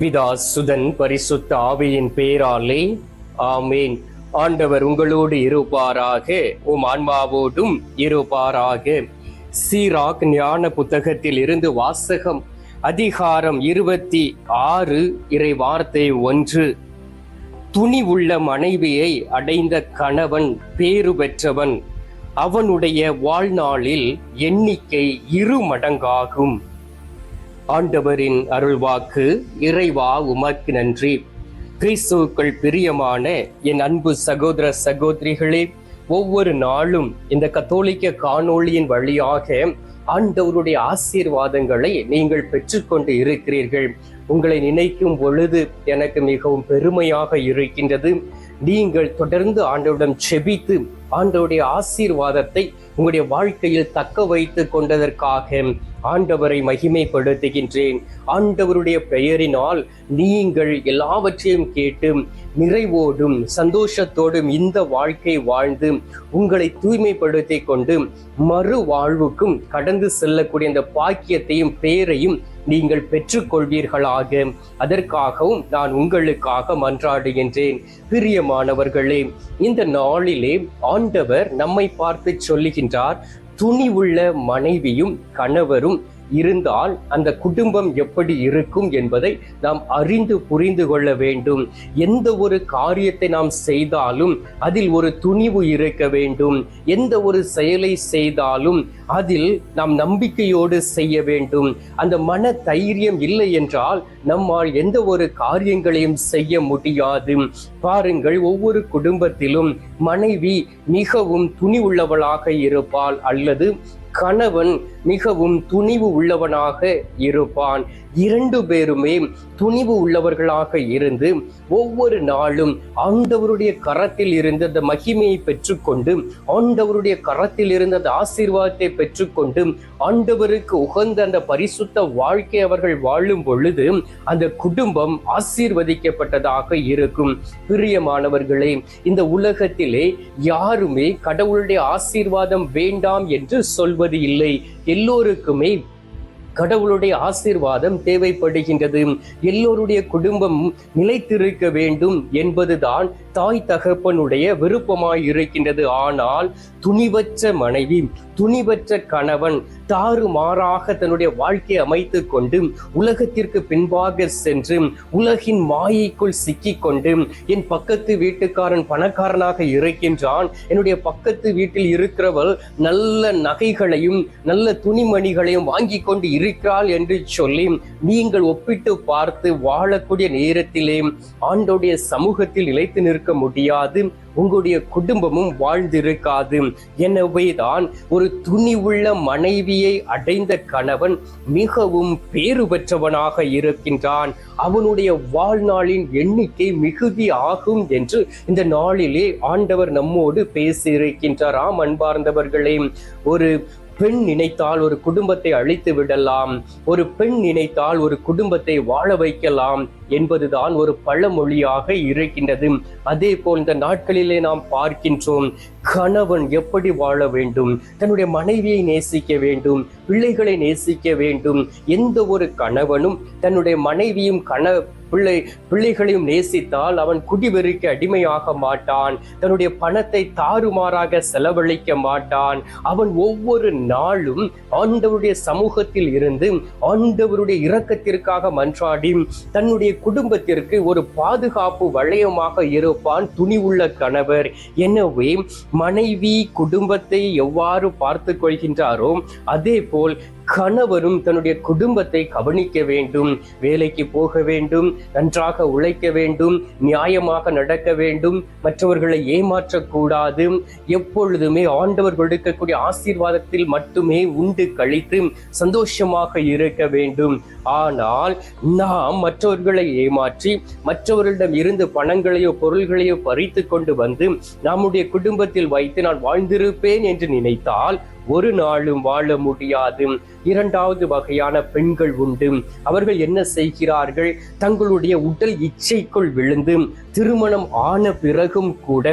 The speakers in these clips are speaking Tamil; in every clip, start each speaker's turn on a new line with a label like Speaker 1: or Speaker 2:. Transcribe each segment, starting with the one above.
Speaker 1: பிதா சுதன் பரிசுத்த ஆவியின் பேராலே ஆமேன். ஆண்டவர் உங்களோடு இருப்பாராக உம் ஆன்மாவோடும் இருப்பாராக. சீராக் ஞான புத்தகத்தில் இருந்து வாசகம் அதிகாரம் இருபத்தி ஆறு இறை வார்த்தை ஒன்று. துணிவுள்ள மனைவியை அடைந்த கணவன் பேறு பெற்றவன். அவனுடைய வாழ்நாளில் எண்ணிக்கை இரு மடங்காகும் ஆண்டவரின் அருள்வாக்கு இறைவா உமக்கு நன்றி. கிறிஸ்துவுக்குள் பிரியமான என் அன்பு சகோதர சகோதரிகளே ஒவ்வொரு நாளும் இந்த கத்தோலிக்க காணொளியின் வழியாக ஆண்டவருடைய ஆசீர்வாதங்களை நீங்கள் பெற்றுக்கொண்டு இருக்கிறீர்கள். உங்களை நினைக்கும் பொழுது எனக்கு மிகவும் பெருமையாக இருக்கின்றது. நீங்கள் தொடர்ந்து ஆண்டவரிடம் செபித்து ஆண்டவருடைய ஆசீர்வாதத்தை உங்களுடைய வாழ்க்கையில் தக்க வைத்து கொண்டதற்காக ஆண்டவரை மகிமைப்படுத்துகின்றேன். ஆண்டவருடைய பெயரினால் நீங்கள் எல்லாவற்றையும் கேட்டு நிறைவோடும் சந்தோஷத்தோடும் இந்த வாழ்க்கை வாழ்ந்து உங்களை தூய்மைப்படுத்தி கொண்டு மறு வாழ்வுக்கும் கடந்து செல்லக்கூடிய இந்த பாக்கியத்தையும் பேரையும் நீங்கள் பெற்றுக்கொள்வீர்களாக. அதற்காகவும் நான் உங்களுக்காக மன்றாடுகின்றேன். பிரியமானவர்களே இந்த நாளிலே ஆண்டவர் நம்மை பார்த்து சொல்லுகின்றார் துணிவுள்ள மனைவியும் கணவரும் இருந்தால் அந்த குடும்பம் எப்படி இருக்கும் என்பதை நாம் அறிந்து புரிந்து கொள்ள வேண்டும். எந்த ஒரு காரியத்தை நாம் செய்தாலும் அதில் ஒரு துணிவு இருக்க வேண்டும். எந்த ஒரு செயலை செய்தாலும் அதில் நாம் நம்பிக்கையோடு செய்ய வேண்டும். அந்த மன தைரியம் இல்லை என்றால் நம்மால் எந்த ஒரு காரியங்களையும் செய்ய முடியாது. பாருங்கள் ஒவ்வொரு குடும்பத்திலும் மனைவி மிகவும் துணிவுள்ளவளாக இருப்பாள் அல்லது கணவன் மிகவும் துணிவு உள்ளவனாக இருப்பான். இரண்டு பேருமே துணிவு உள்ளவர்களாக இருந்து ஒவ்வொரு நாளும் ஆண்டவருடைய கரத்தில் இருந்த அந்த மகிமையை பெற்றுக்கொண்டு ஆண்டவருடைய கரத்தில் இருந்த அந்த ஆசீர்வாதத்தை பெற்றுக்கொண்டு ஆண்டவருக்கு உகந்த அந்த பரிசுத்த வாழ்க்கை அவர்கள் வாழும் பொழுது அந்த குடும்பம் ஆசீர்வதிக்கப்பட்டதாக இருக்கும். பிரியமானவர்களே இந்த உலகத்திலே யாருமே கடவுளுடைய ஆசீர்வாதம் வேண்டாம் என்று சொல்வது இல்லை. எல்லோருக்குமே கடவுளுடைய ஆசீர்வாதம் தேவைப்படுகின்றது. எல்லோருடைய குடும்பம் நிலைத்திருக்க வேண்டும் என்பதுதான் தாய் தகப்பனுடைய விருப்பமாய் இருக்கின்றது ஆனால் துணிவற்ற மனைவி துணிவற்ற கணவன் தாறுமாறாக தன்னுடைய வாழ்க்கையை அமைத்து கொண்டு உலகத்திற்கு பின்பாக சென்று உலகின் மாயைக்குள் சிக்கிக் கொண்டு என் பக்கத்து வீட்டுக்காரன் பணக்காரனாக இருக்கின்றான். என்னுடைய பக்கத்து வீட்டில் இருக்கிறவள் நல்ல நகைகளையும் நல்ல துணிமணிகளையும் வாங்கி கொண்டு இருக்கிறாள் என்று சொல்லி நீங்கள் ஒப்பிட்டு பார்த்து வாழக்கூடிய நேரத்திலே ஆண்டோடைய சமூகத்தில் நிலைத்து நிற்க முடியாது. உங்களுடைய குடும்பமும் வாழ்ந்திருக்காது. எனவே தான் ஒரு துணிவுள்ள மனைவியை அடைந்த கணவன் மிகவும் பேறு பெற்றவனாக இருக்கின்றான். அவனுடைய வாழ்நாளின் எண்ணிக்கை மிகுதி ஆகும் என்று இந்த நாளிலே ஆண்டவர் நம்மோடு பேசியிருக்கின்றார். ஆம் அன்பார்ந்தவர்களே ஒரு பெண் நினைத்தால் ஒரு குடும்பத்தை அழித்து விடலாம். ஒரு பெண் நினைத்தால் ஒரு குடும்பத்தை வாழ வைக்கலாம் என்பதுதான் ஒரு பழமொழியாக இருக்கின்றது. அதே போல் இந்த நாட்களிலே நாம் பார்க்கின்றோம் கணவன் எப்படி வாழ வேண்டும் தன்னுடைய மனைவியை நேசிக்க வேண்டும் பிள்ளைகளை நேசிக்க வேண்டும் எந்த ஒரு கணவனும் தன்னுடைய மனைவியும் கண பிள்ளை பிள்ளைகளையும் நேசித்தால் அவன் குடிவெறிக்கு அடிமையாக மாட்டான். தன்னுடைய பணத்தை தாறுமாறாக செலவழிக்க மாட்டான். அவன் ஒவ்வொரு நாளும் ஆண்டவருடைய சமூகத்தில் இருந்து ஆண்டவருடைய இரக்கத்திற்காக மன்றாடி தன்னுடைய குடும்பத்திற்கு ஒரு பாதுகாப்பு வளையமாக இருப்பான் துணிவுள்ள கணவர். எனவே மனைவி குடும்பத்தை எவ்வாறு பார்த்து கொள்கின்றாரோ அதே போல் கணவரும் தன்னுடைய குடும்பத்தை கவனிக்க வேண்டும் வேலைக்கு போக வேண்டும் நன்றாக உழைக்க வேண்டும் நியாயமாக நடக்க வேண்டும் மற்றவர்களை ஏமாற்றக்கூடாது. எப்பொழுதுமே ஆண்டவர் கொடுக்கக்கூடிய ஆசீர்வாதத்தில் மட்டுமே உண்டு கழித்து சந்தோஷமாக இருக்க வேண்டும். ஆனால் நாம் மற்றவர்களை ஏமாற்றி மற்றவர்களிடம் இருந்து பணங்களையோ பொருள்களையோ பறித்து கொண்டு வந்து நம்முடைய குடும்பத்தில் வைத்து நான் வாழ்ந்திருப்பேன் என்று நினைத்தால் ஒரு நாளும் வாழ முடியாது. இரண்டாவது வகையான பெண்கள் உண்டு. அவர்கள் என்ன செய்கிறார்கள்? தங்களுடைய உடல் இச்சைக்குள் விழுந்து திருமணம் ஆன பிறகும் கூட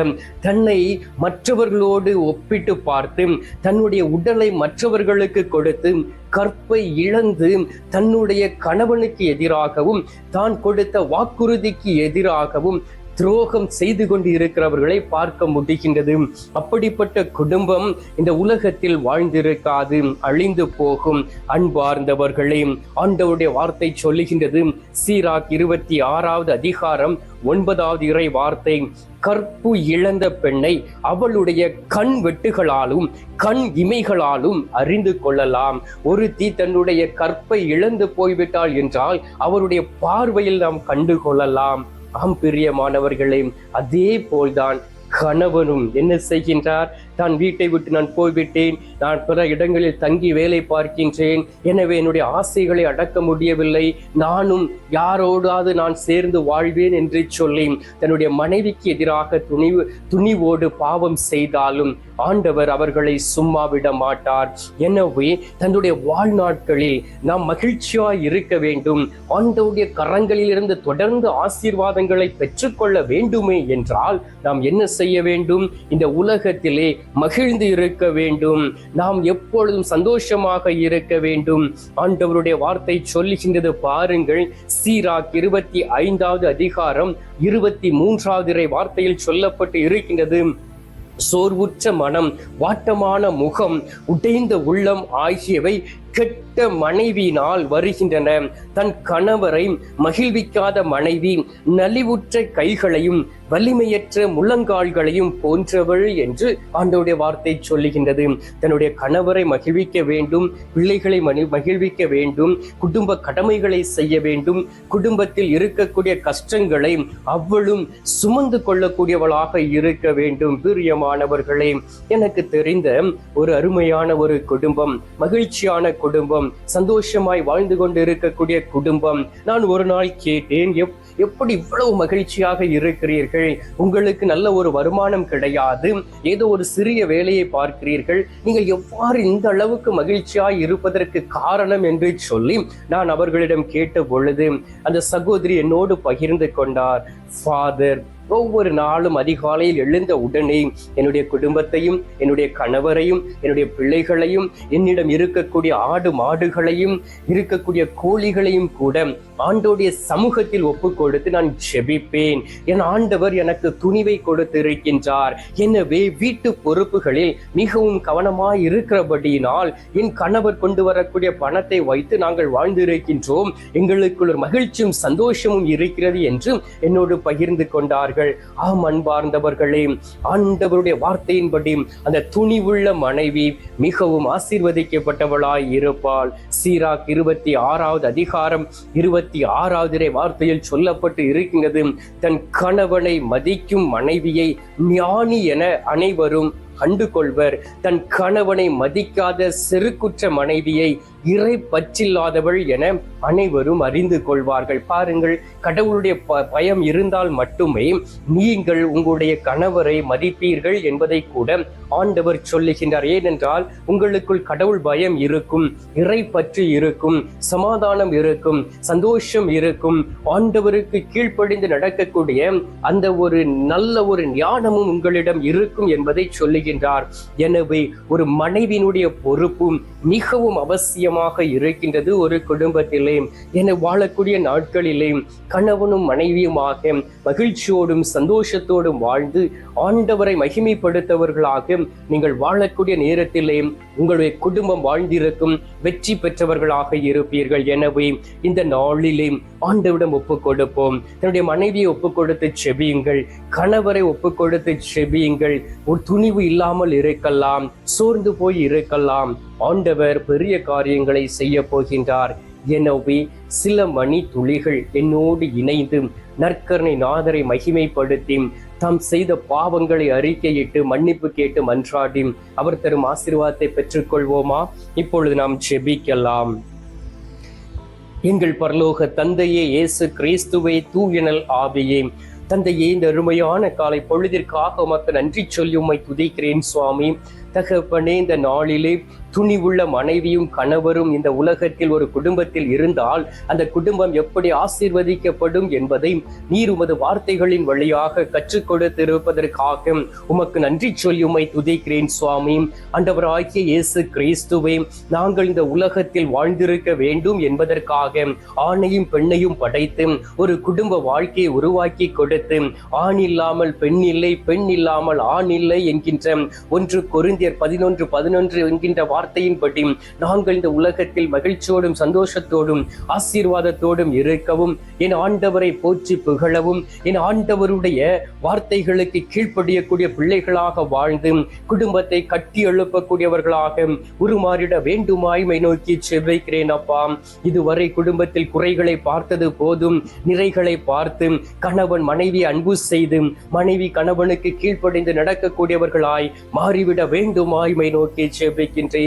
Speaker 1: தன்னை மற்றவர்களோடு ஒப்பிட்டு பார்த்து தன்னுடைய உடலை மற்றவர்களுக்கு கொடுத்து கற்பை இழந்து தன்னுடைய கணவனுக்கு எதிராகவும் தான் கொடுத்த வாக்குறுதிக்கு எதிராகவும் துரோகம் செய்து கொண்டு இருக்கிறவர்களை பார்க்க முடிகின்றது. அப்படிப்பட்ட குடும்பம் இந்த உலகத்தில் வாழ்ந்திருக்காது அழிந்து போகும். அன்பார்ந்தவர்களே ஆண்டவருடைய வார்த்தை சொல்லுகின்றது. சீராக் இருபத்தி ஆறாவது அதிகாரம் ஒன்பதாவது இறை வார்த்தை. கற்பு இழந்த பெண்ணை அவளுடைய கண் வெட்டுகளாலும் கண் இமைகளாலும் அறிந்து கொள்ளலாம். ஒருத்தி தன்னுடைய கற்பை இழந்து போய்விட்டாள் என்றால் அவருடைய பார்வையில் நாம் கண்டு கொள்ளலாம் ஆம் பிரியமானவர்களே அதே போல்தான் கணவனும் என்ன செய்கின்றார்? தான் வீட்டை விட்டு நான் போய்விட்டேன். நான் பிற இடங்களில் தங்கி வேலை பார்க்கின்றேன். எனவே என்னுடைய ஆசைகளை அடக்க முடியவில்லை. நானும் யாரோடாவது நான் சேர்ந்து வாழ்வேன் என்று சொல்லி தன்னுடைய மனைவிக்கு எதிராக துணிவு துணிவோடு பாவம் செய்தாலும் ஆண்டவர் அவர்களை சும்மா விட மாட்டார். எனவே தன்னுடைய வாழ்நாட்களில் நாம் மகிழ்ச்சியாய் இருக்க வேண்டும். ஆண்டவுடைய கரங்களில் இருந்து தொடர்ந்து ஆசீர்வாதங்களை பெற்றுக்கொள்ள வேண்டுமே என்றால் நாம் என்ன செய்ய வேண்டும்? இந்த உலகத்திலே மகிழ்ந்து இருக்க வேண்டும். நாம் எப்பொழுதும் சந்தோஷமாக இருக்க வேண்டும். ஆண்டவருடைய வார்த்தை சொல்லுகின்றது பாருங்கள். சீராக் இருபத்தி ஐந்தாவது அதிகாரம் இருபத்தி மூன்றாவது வார்த்தையில் சொல்லப்பட்டு இருக்கின்றது. சோர்வுற்ற மனம் வாட்டமான முகம் உடைந்த உள்ளம் ஆகியவை கெட்ட மனைவியினால் வருகின்றன. தன் கணவரை மகிழ்விக்காத மனைவி நலிவுற்ற கைகளையும் வலிமையற்ற முள்ளங்கால்களையும் போன்றவள் என்று ஆண்டவருடைய வார்த்தை சொல்லுகின்றது. தன்னுடைய கணவரை மகிழ்விக்க வேண்டும் பிள்ளைகளை மணி மகிழ்விக்க வேண்டும் குடும்ப கடமைகளை செய்ய வேண்டும் குடும்பத்தில் இருக்கக்கூடிய கஷ்டங்களை அவ்வளும் சுமந்து கொள்ளக்கூடியவளாக இருக்க வேண்டும் பிரியமானவர்களே. எனக்கு தெரிந்த ஒரு அருமையான ஒரு குடும்பம் மகிழ்ச்சியான குடும்பம் சந்தோஷமாய் வாழ்ந்து கொண்டு இருக்கக்கூடிய குடும்பம். நான் ஒரு நாள் கேட்டேன் எப் எப்படி இவ்வளவு மகிழ்ச்சியாக இருக்கிறீர்கள்? உங்களுக்கு நல்ல ஒரு வருமானம் கிடையாது. ஏதோ ஒரு சிறிய வேலையை பார்க்கிறீர்கள். நீங்கள் எவ்வாறு இந்த அளவுக்கு மகிழ்ச்சியாய் இருப்பதற்கு காரணம் என்று சொல்லி நான் அவர்களிடம் கேட்ட பொழுது அந்த சகோதரி என்னோடு பகிர்ந்து கொண்டார். ஃபாதர் ஒவ்வொரு நாளும் அதிகாலையில் எழுந்த உடனே என்னுடைய குடும்பத்தையும் என்னுடைய கணவரையும் என்னுடைய பிள்ளைகளையும் என்னிடம் இருக்கக்கூடிய ஆடு மாடுகளையும் இருக்கக்கூடிய கோழிகளையும் கூட ஆண்டோடைய சமூகத்தில் ஒப்பு கொடுத்து நான் ஜெபிப்பேன். என் ஆண்டவர் எனக்கு துணிவை கொடுத்திருக்கின்றார். எனவே வீட்டு பொறுப்புகளில் மிகவும் கவனமாய் இருக்கிறபடியினால் என் கணவர் கொண்டு வரக்கூடிய பணத்தை வைத்து நாங்கள் வாழ்ந்திருக்கின்றோம். எங்களுக்குள் ஒரு மகிழ்ச்சியும் சந்தோஷமும் இருக்கிறது என்று என்னோடு பகிர்ந்து கொண்டார்கள். இருக்கிறார்கள் ஆம் அன்பார்ந்தவர்களே ஆண்டவருடைய வார்த்தையின்படி அந்த துணிவுள்ள மனைவி மிகவும் ஆசீர்வதிக்கப்பட்டவளாய் இருப்பாள். சீராக் இருபத்தி ஆறாவது அதிகாரம் இருபத்தி ஆறாவது வார்த்தையில் சொல்லப்பட்டு இருக்கின்றது தன் கணவனை மதிக்கும் மனைவியை ஞானி என அனைவரும் கண்டு கொள்வர் தன் கணவனை மதிக்காத செருக்குற்ற மனைவியை இறை பச்சில்லாதவள் என அனைவரும் அறிந்து கொள்வார்கள். பாருங்கள் கடவுளுடைய ப- பயம் இருந்தால் மட்டுமே நீங்கள் உங்களுடைய கணவரை மதிப்பீர்கள் என்பதை கூட ஆண்டவர் சொல்லுகின்றார். ஏனென்றால் உங்களுக்குள் கடவுள் பயம் இருக்கும் இறை பற்று இருக்கும் சமாதானம் இருக்கும் சந்தோஷம் இருக்கும் ஆண்டவருக்கு கீழ்ப்படிந்து நடக்கக்கூடிய அந்த ஒரு நல்ல ஒரு ஞானமும் உங்களிடம் இருக்கும் என்பதை சொல்லுகின்றார். எனவே ஒரு மனைவியினுடைய பொறுப்பும் மிகவும் அவசியம் அவசியமாக இருக்கின்றது ஒரு குடும்பத்திலே. என வாழக்கூடிய நாட்களிலே கணவனும் மனைவியுமாக மகிழ்ச்சியோடும் சந்தோஷத்தோடும் வாழ்ந்து ஆண்டவரை மகிமைப்படுத்தவர்களாக நீங்கள் வாழக்கூடிய நேரத்திலே உங்களுடைய குடும்பம் வாழ்ந்திருக்கும் வெற்றி பெற்றவர்களாக இருப்பீர்கள். எனவே இந்த நாளிலே ஆண்டவிடம் ஒப்பு கொடுப்போம் தன்னுடைய மனைவியை ஒப்பு கொடுத்து செபியுங்கள். கணவரை ஒப்பு கொடுத்து செபியுங்கள். ஒரு துணிவு இல்லாமல் இருக்கலாம் சோர்ந்து போய் இருக்கலாம். ஆண்டவர் பெரிய காரியங்களை செய்ய போகின்றார். எனவே சில மணி துளிகள் என்னோடு இணைந்து நற்கரணை நாதரை மகிமைப்படுத்தி தாம் செய்த பாவங்களை அறிக்கையிட்டு மன்னிப்பு கேட்டு மன்றாடி. அவர் தரும் ஆசீர்வாதத்தை பெற்றுக்கொள்வோமா? இப்பொழுது நாம் ஜெபிக்கலாம் எங்கள் பரலோக தந்தையே இயேசு கிறிஸ்துவை தூயனல் ஆவியே. தந்தையே இந்த அருமையான காலை பொழுதிற்காக உமக்கு நன்றி சொல்லி உம்மை துதிக்கிறேன் சுவாமி. தகப்பனே இந்த நாளிலே துணிவுள்ள மனைவியும் கணவரும் இந்த உலகத்தில் ஒரு குடும்பத்தில் இருந்தால் அந்த குடும்பம் எப்படி ஆசீர்வதிக்கப்படும் என்பதை நீர் உமது வார்த்தைகளின் வழியாக கற்றுக் கொடுத்திருப்பதற்காக உமக்கு நன்றி சொல்லி உமை துதிக்கிறேன் சுவாமி. ஆண்டவராகிய இயேசு கிறிஸ்துவே நாங்கள் இந்த உலகத்தில் வாழ்ந்திருக்க வேண்டும் என்பதற்காக ஆணையும் பெண்ணையும் படைத்து ஒரு குடும்ப வாழ்க்கையை உருவாக்கி கொடுத்து ஆண் இல்லாமல் பெண் இல்லை பெண் இல்லாமல் ஆண் இல்லை என்கின்ற ஒன்று கொருந்தியர் பதினொன்று பதினொன்று என்கின்ற வார்த்தையின்படி நாங்கள் இந்த உலகத்தில் மகிழ்ச்சியோடும் சந்தோஷத்தோடும் ஆசீர்வாதத்தோடும் இருக்கவும் என் ஆண்டவரை போற்றி புகழவும் என் ஆண்டவருடைய வார்த்தைகளுக்கு கீழ்ப்படியக்கூடிய பிள்ளைகளாக வாழ்ந்து குடும்பத்தை கட்டி எழுப்பக்கூடியவர்களாக உருமாறிட வேண்டுமாய்மை நோக்கி செவ்வைக்கிறேன் அப்பா. இதுவரை குடும்பத்தில் குறைகளை பார்த்தது போதும் நிறைகளை பார்த்து கணவன் மனைவி அன்பு செய்து மனைவி கணவனுக்கு கீழ்ப்படைந்து நடக்கக்கூடியவர்களாய் மாறிவிட வேண்டுமாய்மை நோக்கி செவ்விக்கின்றேன்.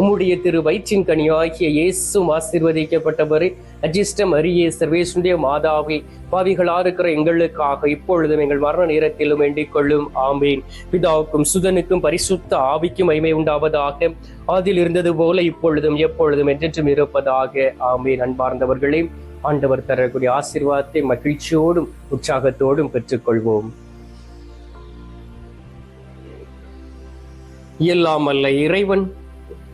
Speaker 1: உம்முடைய திரு வயிற்றின் கனியாகிய இயேசும் ஆசீர்வதிக்கப்பட்டவரே அஜிஷ்டம் அரிய சர்வேசுடைய மாதாவே பாவிகளா இருக்கிற எங்களுக்காக இப்பொழுதும் எங்கள் மரண நேரத்திலும் வேண்டிக் கொள்ளும். ஆமேன். பிதாவுக்கும் சுதனுக்கும் பரிசுத்த ஆவிக்கும் மைமை உண்டாவதாக அதில் இருந்தது போல இப்பொழுதும் எப்பொழுதும் என்றென்றும் இருப்பதாக. ஆமேன். அன்பார்ந்தவர்களே ஆண்டவர் தரக்கூடிய ஆசீர்வாதத்தை மகிழ்ச்சியோடும் உற்சாகத்தோடும் பெற்றுக்கொள்வோம். எல்லாம் அல்ல இறைவன்